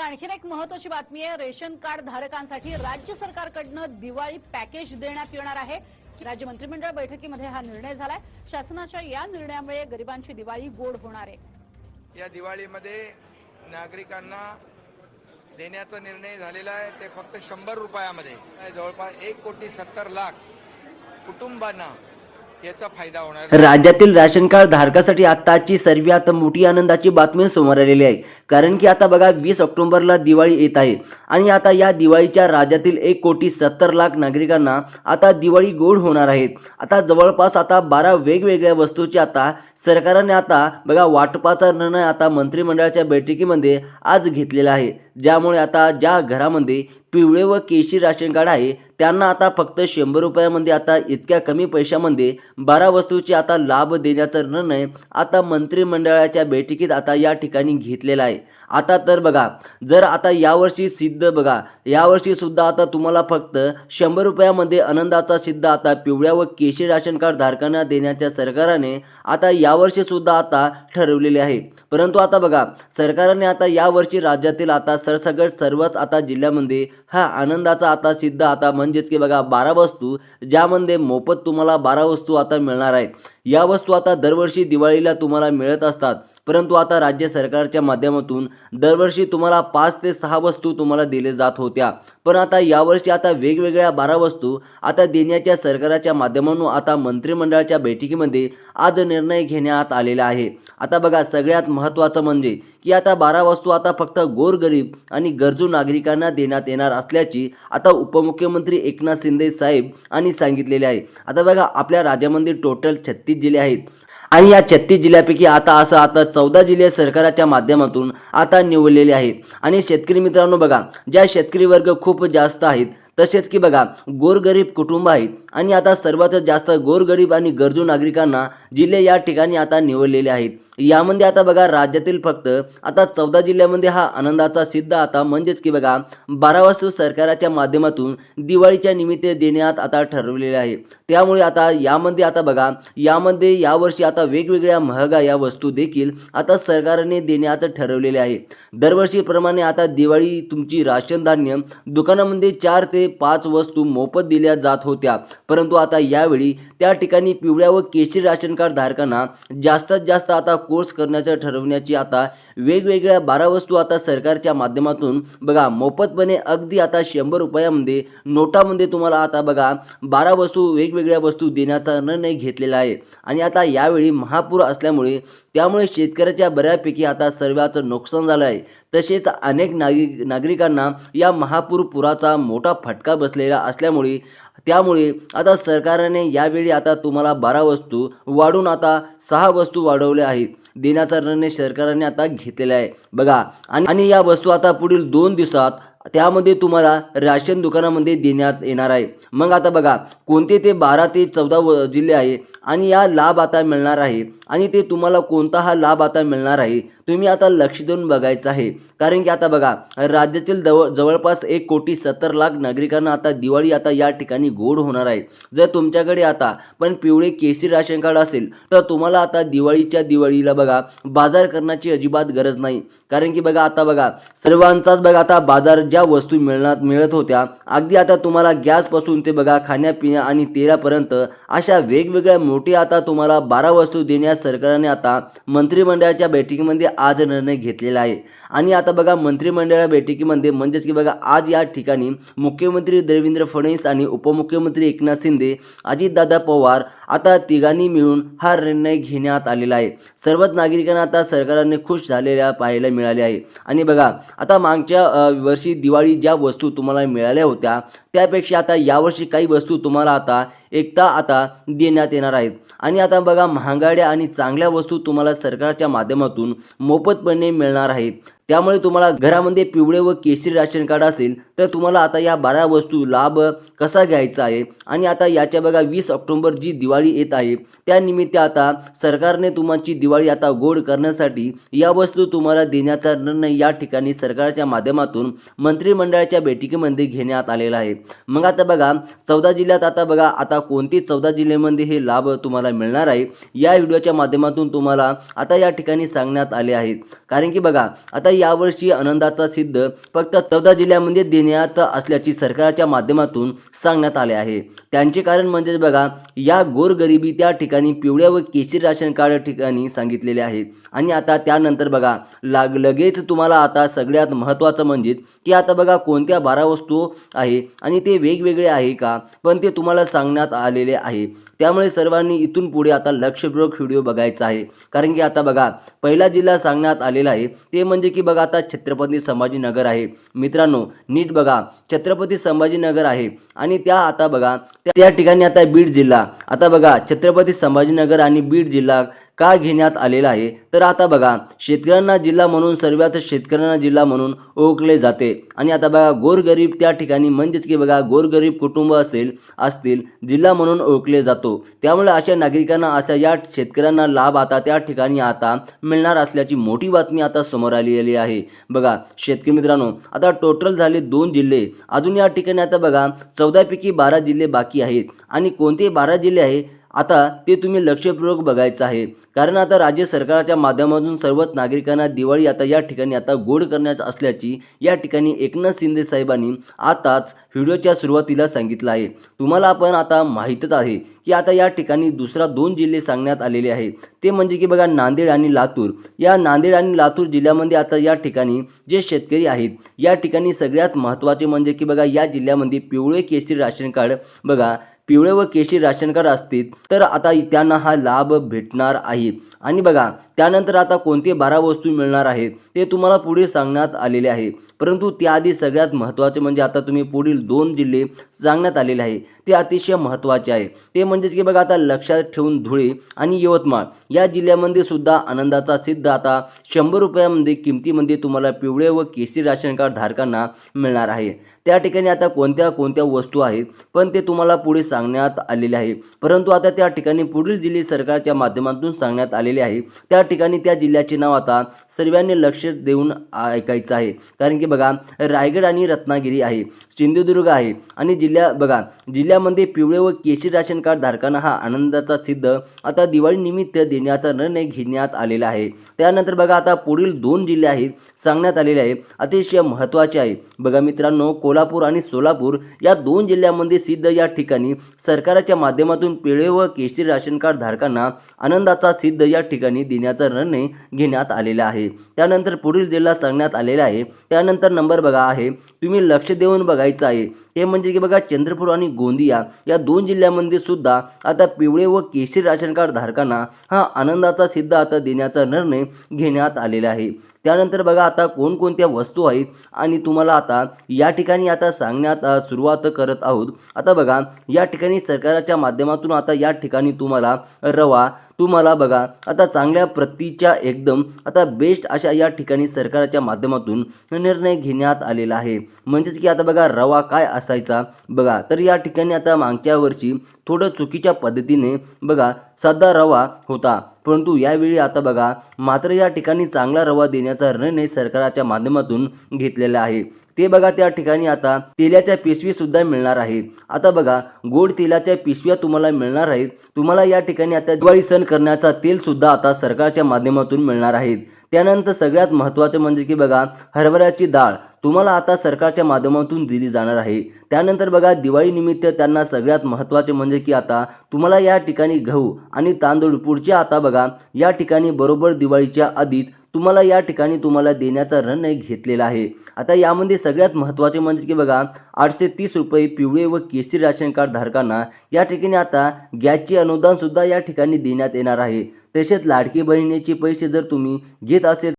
आता आणखीन एक महत्वाची बातमी आहे. रेशन कार्ड धारकांसाठी राज्य सरकारकडनं दिवाळी पॅकेज देण्यात येणार आहे. राज्य मंत्रिमंडळ बैठकीमध्ये हा निर्णय झालाय. शासनाच्या या निर्णयामुळे गरिबांची दिवाळी गोड होणार आहे. या दिवाळीमध्ये नागरिकांना देण्याचा निर्णय झालेला आहे. ते फक्त शंभर रुपयामध्ये. जवळपास एक कोटी सत्तर लाख कुटुंबांना याचा फायदा होणार राज्यातील राशन कार्ड धारकासाठी आताची सर्वात मोठी आनंदाची बातमी समोर आलेली आहे. कारण की आता बघा वीस ऑक्टोबरला दिवाळी येत आहे. आणि आता या दिवाळीच्या राज्यातील एक कोटी सत्तर लाख नागरिकांना आता दिवाळी गोड होणार आहेत आता जवळपास आता बारा वेगवेगळ्या वस्तूची आता सरकारने आता बघा वाटपाचा निर्णय आता मंत्रिमंडळाच्या बैठकीमध्ये आज घेतलेला आहे. ज्यामुळे आता ज्या घरामध्ये पिवळे व केशी राशन कार्ड आहे त्यांना आता फक्त शंभर रुपयामध्ये आता इतक्या कमी पैशामध्ये बारा वस्तूची आता लाभ देण्याचा निर्णय आता मंत्रिमंडळाच्या बैठकीत आता या ठिकाणी घेतलेला आहे. आता तर बघा जर आता यावर्षी सिद्ध बघा यावर्षी सुद्धा आता तुम्हाला फक्त शंभर रुपयामध्ये आनंदाचा सिद्ध आता पिवळ्या व केशी राशन कार्ड धारकांना देण्याच्या सरकारने आता यावर्षी सुद्धा आता ठरवलेले आहे. परंतु आता बघा सरकारने आता यावर्षी राज्यातील आता सरसगट सर्वच आता जिल्ह्यामध्ये हा आनंदाचा आता सिद्ध आता म्हणजेच की बघा बारा वस्तू ज्यामध्ये मोफत तुम्हाला बारा वस्तू आता मिळणार आहेत. या वस्तू आता दरवर्षी दिवाळीला तुम्हाला मिळत असतात. परंतु आता राज्य सरकारच्या माध्यमातून दरवर्षी तुम्हाला पाच ते सहा वस्तू तुम्हाला दिले जात होत्या. पण आता यावर्षी आता वेगवेगळ्या बारा वस्तू आता देण्याच्या सरकारच्या माध्यमातून आता मंत्रिमंडळाच्या बैठकीमध्ये आज निर्णय घेण्यात आलेला आहे. आता बघा सगळ्यात महत्त्वाचं म्हणजे की आता बारा वस्तू आता फक्त गोरगरीब आणि गरजू नागरिकांना देण्यात येणार असल्याची आता उपमुख्यमंत्री एकनाथ शिंदे साहेब आणि सांगितलेले आहे. आता बघा आपल्या राज्यामध्ये टोटल छत्तीस जिल्हे आहेत. आणि या छत्तीस जिल्ह्यापैकी आता असं आता चौदा जिल्हे सरकारच्या माध्यमातून आता निवडलेले आहेत. आणि शेतकरी मित्रांनो बघा ज्या शेतकरी वर्ग खूप जास्त आहेत तसेच की बघा गोरगरीब कुटुंब आहेत. आणि आता सर्वात जास्त गोरगरीब आणि गरजू नागरिकांना जिल्हे या ठिकाणी आता निवडलेले आहेत. यामध्ये आता बघा राज्यातील फक्त आता चौदा जिल्ह्यामध्ये हा आनंदाचा सिद्ध आता म्हणजेच की बघा बारा वस्तू सरकारच्या माध्यमातून दिवाळीच्या निमित्त देण्यात आता ठरवलेले आहे. त्यामुळे आता यामध्ये आता बघा यामध्ये यावर्षी आता वेगवेगळ्या महागा या वस्तू देखील आता सरकारने देण्यात ठरवलेले आहे. दरवर्षीप्रमाणे आता दिवाळी तुमची राशन धान्य दुकानामध्ये चार ते पाच वस्तू मोफत दिल्या जात होत्या. परंतु आता यावेळी त्या ठिकाणी पिवळ्या व केशरी राशन कार्ड धारकांना जास्तीत जास्त आता कोर्स करण्याचं ठरवण्याची आता वेगवेगळ्या बारा वस्तू आता सरकारच्या माध्यमातून बघा मोफतपणे अगदी आता शंभर रुपयामध्ये नोटामध्ये तुम्हाला आता बघा बारा वस्तू वेगवेगळ्या वस्तू देण्याचा निर्णय घेतलेला आहे. आणि आता यावेळी महापूर असल्यामुळे त्यामुळे शेतकऱ्याच्या बऱ्यापैकी आता सर्वांचं नुकसान झालं आहे. तसेच अनेक नागरिक नागरिकांना या महापूर पुराचा मोठा फटका बसलेला असल्यामुळे त्यामुळे आता सरकारने यावेळी आता तुम्हाला बारा वस्तू वाढून आता सहा वस्तू वाढवल्या आहेत. देण्याचा निर्णय सरकारने आता घेतलेला आहे. बघा आणि आणि या वस्तू आता पुढील दोन दिवसात त्यामध्ये तुम्हाला राशन दुकानामध्ये देण्यात येणार आहे. मग आता बघा कोणते ते बारा ते चौदा व जिल्हे आहे आणि या लाभ आता मिळणार आहे आणि ते तुम्हाला कोणता हा लाभ आता मिळणार आहे? तुम्ही आता लक्ष देऊन बघायचं आहे. कारण की आता बघा राज्यातील जवळ जवळपास एक कोटी सत्तर लाख नागरिकांना आता दिवाळी आता या ठिकाणी गोड होणार आहे. जर तुमच्याकडे आता पण पिवळे केसरी राशन कार्ड असेल तर तुम्हाला आता दिवाळीच्या दिवाळीला बघा बाजार करण्याची अजिबात गरज नाही. कारण की बघा आता बघा सर्वांचाच बघा आता बाजार ज्या वस्तू मिळणार मिळत होत्या अगदी आता तुम्हाला गॅसपासून ते बघा खाण्यापिण्या आणि तेलापर्यंत अशा वेगवेगळ्या मोठी आता तुम्हाला बारा वस्तू देण्यास सरकारने आता मंत्रिमंडळाच्या बैठकीमध्ये आज निर्णय घेतलेला आहे. आणि आता बघा मंत्रिमंडळ बैठकीमध्ये म्हणजेच की बघा आज या ठिकाणी मुख्यमंत्री देवेंद्र फडणवीस आणि उपमुख्यमंत्री एकनाथ शिंदे अजितदादा पवार आता तिघांनी मिळून हा निर्णय घेण्यात आलेला आहे. सर्वच नागरिकांना आता सरकारने खुश झालेल्या पाहायला मिळाले आहे आणि बघा आता मागच्या वर्षी दिवाळी ज्या वस्तू तुम्हाला मिळाल्या होत्या त्यापेक्षा आता यावर्षी काही वस्तू तुम्हाला आता एकता आता देण्यात येणार आहेत. आणि आता बघा महागाड्या आणि चांगल्या वस्तू तुम्हाला सरकारच्या माध्यमातून मोफतपणे मिळणार आहेत. त्यामुळे तुम्हाला घरामध्ये पिवळे व केशरी राशन कार्ड असेल तर तुम्हाला आता या बारा वस्तू लाभ कसा घ्यायचा आहे? आणि आता याच्या बघा वीस ऑक्टोंबर जी दिवाळी येत आहे त्यानिमित्त आता सरकारने तुमची दिवाळी आता गोड करण्यासाठी या वस्तू तुम्हाला देण्याचा निर्णय या ठिकाणी सरकारच्या माध्यमातून मंत्रिमंडळाच्या बैठकीमध्ये घेण्यात आलेला आहे. मग आता बघा चौदा जिल्ह्यात आता बघा आता कोणती चौदा जिल्ह्यामध्ये हे लाभ तुम्हाला मिळणार आहे? या व्हिडिओच्या माध्यमातून तुम्हाला आता या ठिकाणी सांगण्यात आले आहेत कारण की बघा आता यावर्षी आनंदाचा सिद्ध फक्त चौदा जिल्ह्यामध्ये देण्यात असल्याची सरकारच्या माध्यमातून सांगण्यात आले आहे. त्यांचे कारण म्हणजे बघा या गोरगरिबी त्या ठिकाणी पिवळ्या व केशरी राशन कार्ड ठिकाणी सांगितलेले आहे. आणि आता त्यानंतर बघा लाग लगेच तुम्हाला आता सगळ्यात महत्त्वाचं म्हणजे की आता बघा कोणत्या बारा वस्तू आहे आणि ते वेगवेगळे आहे का? पण ते तुम्हाला सांगण्यात आलेले आहे. त्यामुळे सर्वांनी इथून पुढे आता लक्षपूर्वक व्हिडिओ बघायचा आहे. कारण की आता बघा पहिला जिल्हा सांगण्यात आलेला आहे ते म्हणजे की बघा आता छत्रपती संभाजीनगर आहे. मित्रांनो नीट बघा छत्रपती संभाजीनगर आहे. आणि त्या आता बघा त्या- त्या ठिकाणी आता बीड जिल्हा. आता बघा छत्रपती संभाजीनगर आणि बीड जिल्हा का घेण्यात आलेला आहे? तर आता बघा शेतकऱ्यांना जिल्हा म्हणून सर्वात शेतकऱ्यांना जिल्हा म्हणून ओळखले जाते. आणि आता बघा गोरगरीब त्या ठिकाणी म्हणजेच की बघा गोरगरीब कुटुंब असेल असतील जिल्हा म्हणून ओळखले जातो. त्यामुळे अशा नागरिकांना अशा या शेतकऱ्यांना लाभ आता त्या ठिकाणी आता मिळणार असल्याची मोठी बातमी आता समोर आलेली आहे. बघा शेतकरी मित्रांनो आता टोटल झाले दोन जिल्हे. अजून या ठिकाणी आता बघा चौदापैकी बारा जिल्हे बाकी आहेत. आणि कोणते बारा जिल्हे आहे? आता ते तुम्ही लक्षपूर्वक बघायचं आहे. कारण आता राज्य सरकारच्या माध्यमातून सर्वच नागरिकांना दिवाळी आता या ठिकाणी आता गोड करण्यात असल्याची या ठिकाणी एकनाथ शिंदे साहेबांनी आताच व्हिडिओच्या सुरुवातीला सांगितलं आहे. तुम्हाला पण आता माहीतच आहे की आता या ठिकाणी दुसरा दोन जिल्हे सांगण्यात आलेले आहेत ते म्हणजे की बघा नांदेड आणि लातूर. या नांदेड आणि लातूर जिल्ह्यामध्ये आता या ठिकाणी जे शेतकरी आहेत या ठिकाणी सगळ्यात महत्त्वाचे म्हणजे की बघा या जिल्ह्यामध्ये पिवळे केसरी राशन कार्ड बघा पिवळे व केशरी राशन कार्ड असतील तर आता त्यांना हा लाभ भेटणार आहे. आणि बघा त्यानंतर आता कोणते बारा वस्तू मिळणार आहेत ते तुम्हाला पुढे सांगण्यात आलेले आहे. परंतु त्याआधी सगळ्यात महत्त्वाचे म्हणजे आता तुम्ही पुढील दोन जिल्हे सांगण्यात आलेले आहे. ते अतिशय महत्त्वाचे आहे. ते म्हणजेच की बघा आता लक्षात ठेवून धुळे आणि यवतमाळ या जिल्ह्यामध्ये सुद्धा आनंदाचा सिद्ध आता शंभर रुपयामध्ये किमतीमध्ये तुम्हाला पिवळे व केसरी राशन कार्ड धारकांना मिळणार आहे. त्या ठिकाणी आता कोणत्या कोणत्या वस्तू आहेत पण ते तुम्हाला पुढे सांग सांगण्यात आलेले आहे. परंतु आता त्या ठिकाणी पुढील जिल्हे सरकारच्या माध्यमातून सांगण्यात आलेले आहे. त्या ठिकाणी त्या जिल्ह्याचे नाव आता सर्वांनी लक्ष देऊन ऐकायचं आहे. कारण की बघा रायगड आणि रत्नागिरी आहे सिंधुदुर्ग आहे आणि जिल्ह्या बघा जिल्ह्यामध्ये पिवळे व केशरी राशन कार्ड धारकांना हा आनंदाचा सिद्ध आता दिवाळीनिमित्त देण्याचा निर्णय घेण्यात आलेला आहे. त्यानंतर बघा आता पुढील दोन जिल्हे आहेत सांगण्यात आलेले आहे. अतिशय महत्त्वाचे आहे. बघा मित्रांनो कोल्हापूर आणि सोलापूर या दोन जिल्ह्यामध्ये सिद्ध या ठिकाणी सरकारच्या माध्यमातून पिळे व केशरी राशन कार्ड धारकांना आनंदाचा सिद्ध या ठिकाणी देण्याचा निर्णय घेण्यात आलेला आहे. त्यानंतर पुढील जिल्हा सांगण्यात आलेला आहे. त्यानंतर नंबर बघा आहे. तुम्ही लक्ष देऊन बघायचं आहे. ते म्हणजे की बघा चंद्रपूर आणि गोंदिया या दोन जिल्ह्यामध्ये सुद्धा आता पिवळे व केशरी राशन कार्ड धारकांना हा आनंदाचा सिद्ध आता देण्याचा निर्णय घेण्यात आलेला आहे. त्यानंतर बघा आता कोणकोणत्या वस्तू आहेत? आणि तुम्हाला आता या ठिकाणी आता सांगण्यात सुरुवात करत आहोत. आता बघा या ठिकाणी सरकारच्या माध्यमातून आता या ठिकाणी तुम्हाला रवा तुम्हाला बघा आता चांगल्या प्रतीच्या एकदम आता बेस्ट अशा या ठिकाणी सरकारच्या माध्यमातून निर्णय घेण्यात आलेला आहे. म्हणजेच की आता बघा रवा काय असायचा? बघा तर या ठिकाणी आता मागच्या वर्षी थोडं चुकीच्या पद्धतीने बघा साधा रवा होता. परंतु यावेळी आता बघा मात्र या ठिकाणी चांगला रवा देण्याचा निर्णय सरकारच्या माध्यमातून घेतलेला आहे. ते बघा त्या ठिकाणी आता तेलाच्या पिशवी सुद्धा मिळणार आहेत. आता बघा गोड तेलाच्या पिशव्या तुम्हाला मिळणार आहेत. तुम्हाला या ठिकाणी आता दिवाळी सण करण्याचा तेल सुद्धा आता सरकारच्या माध्यमातून मिळणार आहेत. त्यानंतर सगळ्यात महत्त्वाचं म्हणजे की बघा हरभऱ्याची डाळ तुम्हाला आता सरकारच्या माध्यमातून दिली जाणार आहे. त्यानंतर बघा दिवाळीनिमित्त त्यांना सगळ्यात महत्त्वाचे म्हणजे की आता तुम्हाला या ठिकाणी गहू आणि तांदूळ पुढच्या आता बघा या ठिकाणी बरोबर दिवाळीच्या आधीच तुम्हाला या ठिकाणी तुम्हाला देण्याचा निर्णय घेतलेला आहे. आता यामध्ये सगळ्यात महत्त्वाचे म्हणजे की बघा आठशे तीस रुपये पिवळे व केसरी राशन कार्ड धारकांना या ठिकाणी आता गॅसचे अनुदानसुद्धा या ठिकाणी देण्यात येणार आहे. तसेच लाडकी बहिणीचे पैसे जर तुम्ही घेत असेल